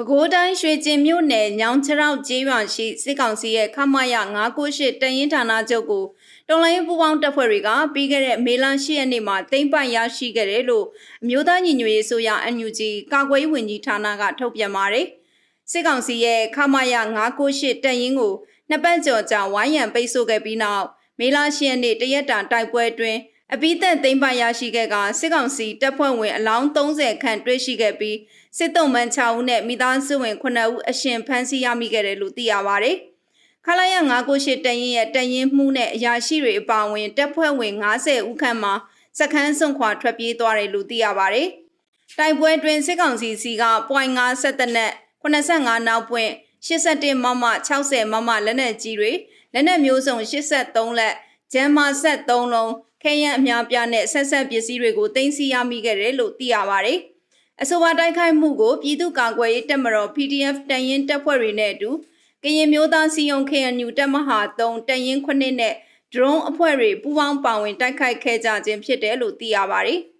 ပဲခူးတိုင်းရွှေကျင်မြို့နယ်ညောင်ချရောက်ကျေးရွာရှိစစ်ကောင်စီရဲ့ခမရ998တရင်ဌာနချုပ်ကိုတော်လိုင်းပူပေါင်းတပ်ဖွဲ့တွေကပြီးခဲ့တဲ့မေလ10ရက်နေ့မှာသိမ်းပိုက်ရရှိခဲ့တယ်လို့အမျိုးသားညီညွတ်ရေးဆိုရ NUG ကာကွယ်ရေးဝန်ကြီးဌာနကထုတ်ပြန်ပါတယ်။စစ်ကောင်စီရဲ့ခမရ998တရင်ကိုနှစ်ပတ်ကျော်ကြာဝိုင်းရံပိတ်ဆို့ခဲ့ပြီးနောက်မေလ10ရက်နေ့တရက်တာတိုက်ပွဲအတွင်း အပိသက်သိမ်းပိုက်ရရှိခဲ့ကစစ်ကောင်စီတပ်ဖွဲ့ဝင်အလောင်း30ခန့်တွေ့ရှိခဲ့ပြီးစစ်တုံးမှန်6ဦးနဲ့မိသားစုဝင်9ဦးအရှင်ဖမ်းဆီးရမိခဲ့တယ်လို့သိရပါဗျ။ခလာရ998တရင်ရဲ့တရင်မှုနဲ့အရာရှိတွေအပါအဝင်တပ်ဖွဲ့ဝင်90ဦးခန့်မှစခန်းစွန့်ခွာထွက်ပြေးသွားတယ်လို့သိရပါဗျ။တိုက်ပွဲတွင်စစ်ကောင်စီစီက .5 70နဲ့85နောက်ပွင့်81မမ60မမလက်နက်ကြီးတွေလက်နက်မျိုးစုံ83လက် ဂျမ်မာဆက်3လုံးခဲယံအများပြားနဲ့ဆက်ဆက်ပစ္စည်းတွေကိုတင်စီရမိခဲ့တယ်လို့သိရပါတယ်။အဆိုပါတိုက်ခိုက်မှုကိုပြည်သူ့ကာကွယ်ရေးတပ်မတော် PDF တန်ရင်တပ်ဖွဲ့တွေနဲ့အတူကရင်မျိုးသားစီယုံ KNU တပ်မဟာ3တန်ရင်9နဲ့ drone အဖွဲ့တွေပူးပေါင်းပါဝင်တိုက်ခိုက်ခဲ့ကြခြင်းဖြစ်တယ်လို့သိရပါတယ်။